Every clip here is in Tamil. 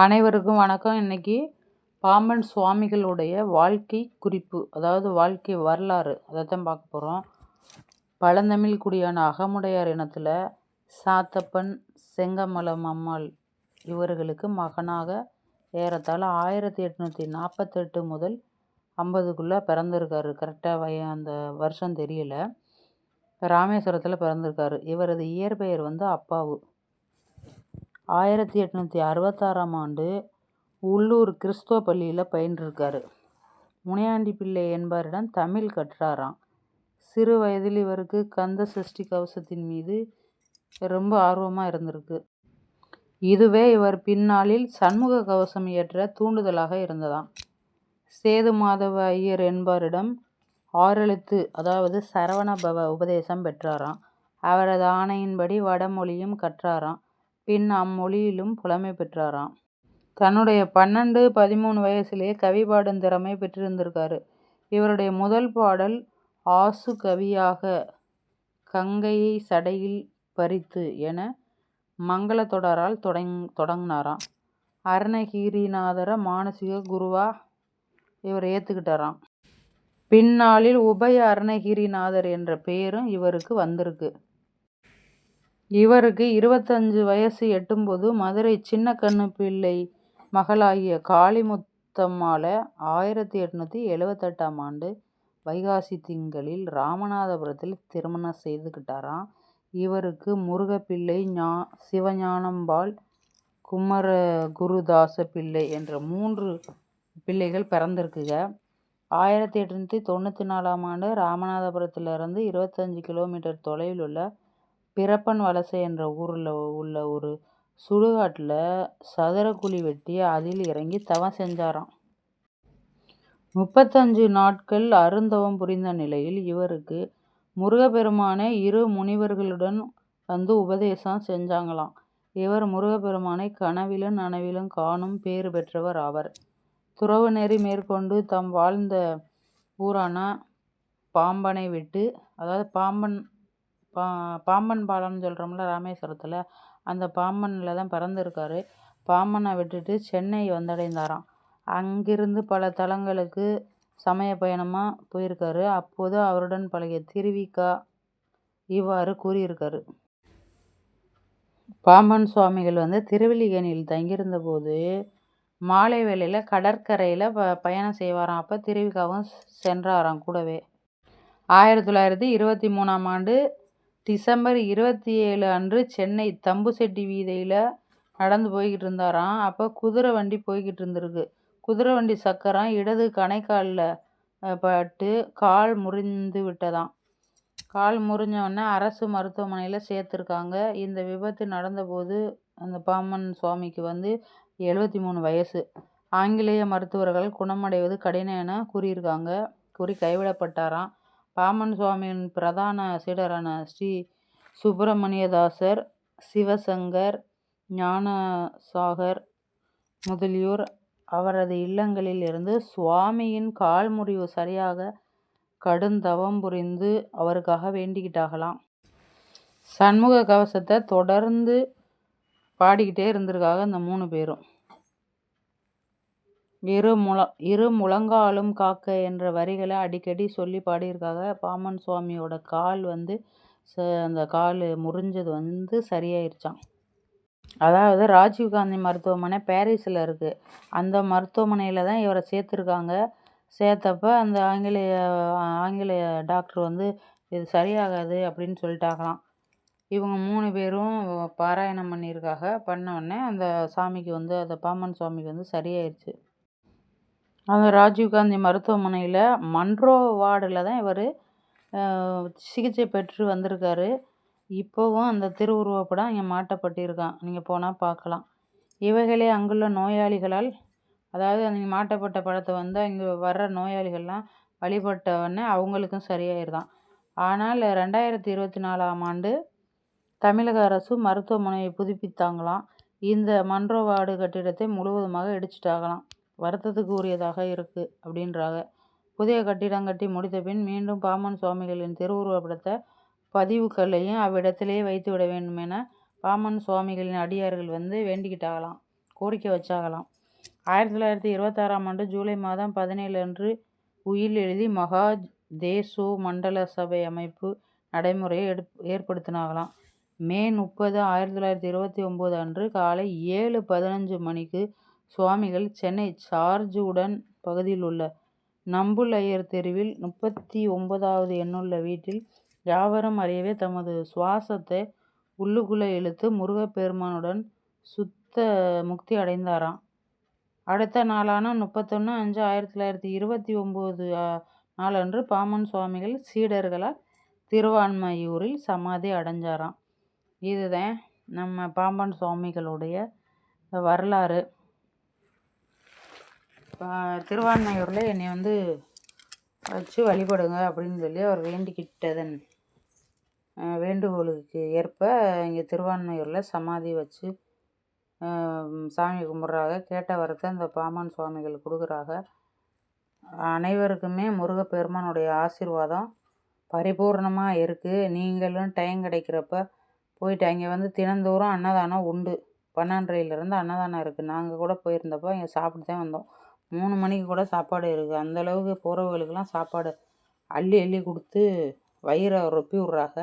அனைவருக்கும் வணக்கம். இன்னைக்கு பாம்பன் சுவாமிகளுடைய வாழ்க்கை குறிப்பு அதாவது வாழ்க்கை வரலாறு அதைத்தான் பார்க்க போகிறோம் பழந்தமிழ் குடியான அகமுடையார் இனத்தில் சாத்தப்பன் செங்கமலம் அம்மாள் இவர்களுக்கு மகனாக ஏறத்தாழ ஆயிரத்தி எட்நூற்றி நாற்பத்தெட்டு முதல் ஐம்பதுக்குள்ளே பிறந்திருக்காரு. கரெக்டாக வய அந்த வருஷம் தெரியல. ராமேஸ்வரத்தில் பிறந்திருக்காரு. இவரது இயற்பெயர் வந்து அப்பாவு. ஆயிரத்தி எட்நூற்றி அறுபத்தாறாம் ஆண்டு உள்ளூர் கிறிஸ்துவ பள்ளியில் பயின்றிருக்காரு. முனியாண்டி பிள்ளை என்பவரிடம் தமிழ் கற்றாராம். சிறு வயதில் இவருக்கு கந்த சஷ்டி கவசத்தின் மீது ரொம்ப ஆர்வமாக இருந்திருக்கு. இதுவே இவர் பின்னாளில் சண்முக கவசம் இயற்ற தூண்டுதலாக இருந்ததாம். சேது மாதவ ஐயர் என்பவரிடம் ஆறெழுத்து அதாவது சரவண பவ உபதேசம் பெற்றாராம். அவரது ஆணையின்படி வடமொழியும் கற்றாராம். பின் அம்மொழியிலும் புலமை பெற்றாராம். தன்னுடைய பன்னெண்டு பதிமூணு வயசுலேயே கவி பாடும் திறமை பெற்றிருந்திருக்காரு. இவருடைய முதல் பாடல் ஆசு கவியாக கங்கையை சடையில் பறித்து என மங்கள தொடரால் தொடங் தொடங்கினாராம். அருணகிரிநாதர மானசீக குருவா இவர் ஏற்றுக்கிட்டாராம் பின்னாளில் உபய அருணகிரிநாதர் என்ற பெயரும் இவருக்கு வந்திருக்கு. இவருக்கு இருபத்தஞ்சு வயசு எட்டும்போது மதுரை சின்ன பிள்ளை மகளாகிய காளிமுத்தம்மாளை ஆயிரத்தி எட்நூற்றி எழுவத்தெட்டாம் ஆண்டு வைகாசி திங்களில் ராமநாதபுரத்தில் திருமணம் செய்துக்கிட்டாராம் இவருக்கு முருகப்பிள்ளை ஞா சிவஞானம்பாள் குமர குருதாச பிள்ளை என்ற மூன்று பிள்ளைகள் பிறந்திருக்குங்க ஆயிரத்தி எட்நூற்றி தொண்ணூற்றி நாலாம் ஆண்டு ராமநாதபுரத்திலிருந்து இருபத்தஞ்சி கிலோமீட்டர் தொலைவில் உள்ள பிறப்பன் வலசை என்ற ஊரில் உள்ள ஒரு சுடுகாட்டில் சதுர குழி வெட்டி அதில் இறங்கி தவம் செஞ்சாராம். முப்பத்தஞ்சு நாட்கள் அருந்தவம் புரிந்த நிலையில் இவருக்கு முருகப்பெருமானை இரு முனிவர்களுடன் வந்து உபதேசம் செஞ்சாங்களாம். இவர் முருகப்பெருமானை கனவிலும் நனவிலும் காணும் பேறு பெற்றவர் ஆவர். துறவு நெறி மேற்கொண்டு தம் வாழ்ந்த ஊரான பாம்பனை விட்டு அதாவது பாம்பன் பா பாம்பன் பாலம்னு சொல்கிறோம்ல ராமேஸ்வரத்தில் அந்த பாம்பனில் தான் பிறந்திருக்காரு. பாம்பனை விட்டுட்டு சென்னை வந்தடைந்தாராம். அங்கிருந்து பல தலங்களுக்கு சமய பயணமாக போயிருக்காரு. அப்போது அவருடன் பழகிய திருவிக்கா இவ்வாறு கூறியிருக்காரு. பாம்பன் சுவாமிகள் வந்து திருவல்லிக்கேணியில் தங்கியிருந்த போது மாலை வேளையில் கடற்கரையில் ப பயணம் செய்வாராம். அப்போ திருவிக்காவும் சென்றாராம் கூடவே. ஆயிரத்தி தொள்ளாயிரத்தி இருபத்தி மூணாம் ஆண்டு டிசம்பர் இருபத்தி ஏழு அன்று சென்னை தம்புசெட்டி வீதியில் நடந்து போய்கிட்டு இருந்தாராம் அப்போ குதிரை வண்டி போய்கிட்டு இருந்திருக்கு குதிரை வண்டி சக்கரம் இடது கணைக்காலில் பட்டு கால் முறிந்து விட்டதாம். கால் முறிஞ்சவொடனே அரசு மருத்துவமனையில் சேர்த்துருக்காங்க. இந்த விபத்து நடந்தபோது அந்த பாமன் சுவாமிக்கு வந்து எழுபத்தி மூணு வயசு. ஆங்கிலேய மருத்துவர்கள் குணமடைவது கடினம் என கூறியிருக்காங்க. கூறி கைவிடப்பட்டாராம். பாமன் சுவாமியின் பிரதான சீடரான ஸ்ரீ சுப்பிரமணியதாசர் சிவசங்கர் ஞானசாகர் முதலியோர் அவரது இல்லங்களில் இருந்து சுவாமியின் கால் முறிவு சரியாக கடுந்தவம் புரிந்து அவருக்காக வேண்டிக்கிட்டாகலாம். சண்முக கவசத்தை தொடர்ந்து பாடிக்கிட்டே இருந்திருக்காங்க இந்த மூணு பேரும். இரு முழ இரு முழங்காலும் காக்க என்ற வரிகளை அடிக்கடி சொல்லி பாடியிருக்காங்க. பாமன் சுவாமியோட கால் வந்து ச அந்த கால் முறிஞ்சது வந்து சரியாயிருச்சான் அதாவது ராஜீவ்காந்தி மருத்துவமனை பாரிஸில் இருக்குது அந்த மருத்துவமனையில் தான் இவரை சேர்த்துருக்காங்க. சேர்த்தப்ப அந்த ஆங்கிலேய ஆங்கிலேய டாக்டர் வந்து இது சரியாகாது அப்படின்னு சொல்லிட்டாங்களாம். இவங்க மூணு பேரும் பாராயணம் பண்ணியிருக்காக பண்ண உடனே அந்த சாமிக்கு வந்து அந்த பாமன் சுவாமிக்கு வந்து சரியாயிருச்சு. அந்த ராஜீவ்காந்தி மருத்துவமனையில் மன்றோ வார்டில் தான் இவர் சிகிச்சை பெற்று வந்திருக்காரு. இப்போவும் அந்த திருவுருவப்படம் இங்கே மாட்டப்பட்டிருக்கான். நீங்கள் போனால் பார்க்கலாம் இவைகளே அங்குள்ள நோயாளிகளால் அதாவது நீங்கள் மாட்டப்பட்ட படத்தை வந்து இங்கே வர்ற நோயாளிகள்லாம் வழிபட்டவொடனே அவங்களுக்கும் சரியாயிருதான். ஆனால் ரெண்டாயிரத்தி இருபத்தி நாலாம் ஆண்டு தமிழக அரசு மருத்துவமனையை புதுப்பித்தாங்களாம். இந்த மன்றோ வார்டு கட்டிடத்தை முழுவதுமாக இடிச்சிட்டாங்களாம். வருத்தத்துக்கு உரியதாக இருக்குது அப்படின்றாங்க புதிய கட்டிடம் கட்டி முடித்த பின் மீண்டும் பாமன் சுவாமிகளின் திருவுருவப்படத்தை பதிவுகளையும் அவ்விடத்திலேயே வைத்து விட வேண்டும் என பாமன் சுவாமிகளின் அடியார்கள் வந்து வேண்டிக்கிட்டாகலாம் கோரிக்கை வச்சாகலாம். ஆயிரத்தி தொள்ளாயிரத்தி இருபத்தாறாம் ஆண்டு ஜூலை மாதம் பதினேழு அன்று உயில் எழுதி மகா தேசோ மண்டல சபை அமைப்பு நடைமுறையை எடு ஏற்படுத்தினாகலாம். மே முப்பது ஆயிரத்தி தொள்ளாயிரத்தி இருபத்தி ஒம்பது அன்று காலை ஏழு பதினஞ்சு மணிக்கு சுவாமிகள் சென்னை சார்ஜ் உடன் பகுதியில் உள்ள நம்புலையர் தெருவில் முப்பத்தி ஒன்பதாவது எண்ணுள்ள வீட்டில் யாவரும் அறியவே தமது சுவாசத்தை உள்ளுக்குள்ளே இழுத்து முருகப்பெருமானுடன் சுத்த முக்தி அடைந்தாராம். அடுத்த நாளான முப்பத்தொன்று அஞ்சு ஆயிரத்தி தொள்ளாயிரத்தி இருபத்தி ஒம்பது நாளன்று பாமன் சுவாமிகள் சீடர்களால் திருவான்மையூரில் சமாதி அடைஞ்சாராம். இதுதான் நம்ம பாம்பன் சுவாமிகளுடைய வரலாறு. திருவான்மையூரில் என்னை வந்து வச்சு வழிபடுங்க அப்படின்னு சொல்லி அவர் வேண்டிக்கிட்டதன் வேண்டுகோளுக்கு ஏற்ப இங்கே திருவான்மையூரில் சமாதி வச்சு சாமி கும்பிட்றாங்க. கேட்ட வரத்தை அந்த பாமன் சுவாமிகள் கொடுக்குறாங்க. அனைவருக்குமே முருகப்பெருமானுடைய ஆசீர்வாதம் பரிபூர்ணமாக இருக்குது நீங்களும் டைம் கிடைக்கிறப்ப போயிட்டு அங்கே வந்து தினந்தோறும் அன்னதானம் உண்டு. பன்னெண்டரையிலேருந்து அன்னதானம் இருக்குது நாங்கள் கூட போயிருந்தப்போ இங்கே சாப்பிட்டு தான் வந்தோம். மூணு மணிக்கு கூட சாப்பாடு இருக்குது அந்தளவுக்கு போகிறவங்களுக்கெல்லாம் சாப்பாடு அள்ளி அள்ளி கொடுத்து வயிறை ரொப்பி விட்றாங்க.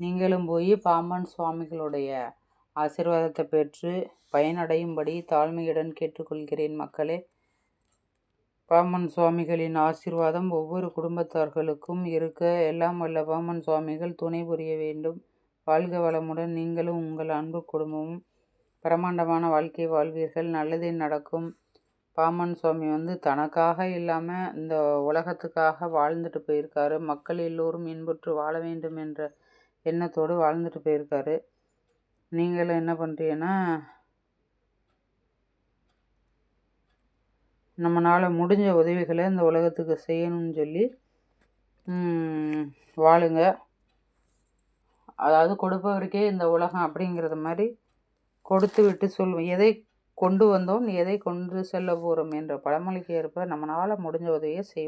நீங்களும் போய் பாம்பன் சுவாமிகளுடைய ஆசீர்வாதத்தை பெற்று பயனடையும்படி தாழ்மையுடன் கேட்டுக்கொள்கிறேன் மக்களே. பாமன் சுவாமிகளின் ஆசீர்வாதம் ஒவ்வொரு குடும்பத்தார்களுக்கும் இருக்க எல்லாம் வல்ல. பாமன் சுவாமிகள் துணை புரிய வேண்டும். வாழ்க வளமுடன் நீங்களும் உங்கள் அன்பு குடும்பமும் பிரமாண்டமான வாழ்க்கை வாழ்வீர்கள். நல்லதே நடக்கும். பாமன் சுவாமி வந்து தனக்காக இல்லாமல் இந்த உலகத்துக்காக வாழ்ந்துட்டு போயிருக்காரு. மக்கள் எல்லோரும் இன்புற்று வாழ வேண்டும் என்ற எண்ணத்தோடு வாழ்ந்துட்டு போயிருக்காரு. நீங்களும் என்ன பண்ணுறீங்கன்னா நம்மளால் முடிஞ்ச உதவிகளை இந்த உலகத்துக்கு செய்யணும்னு சொல்லி வாழுங்க. அதாவது கொடுப்பவருக்கே இந்த உலகம் அப்படிங்கிறது மாதிரி கொடுத்து விட்டு சொல்லுவோம் எதை கொண்டு வந்தோம். எதை கொண்டு செல்ல போகிறோம் என்ற பழமொழிக்கு ஏற்ப நம்மளால் முடிஞ்ச உதவியை செய்வோம்.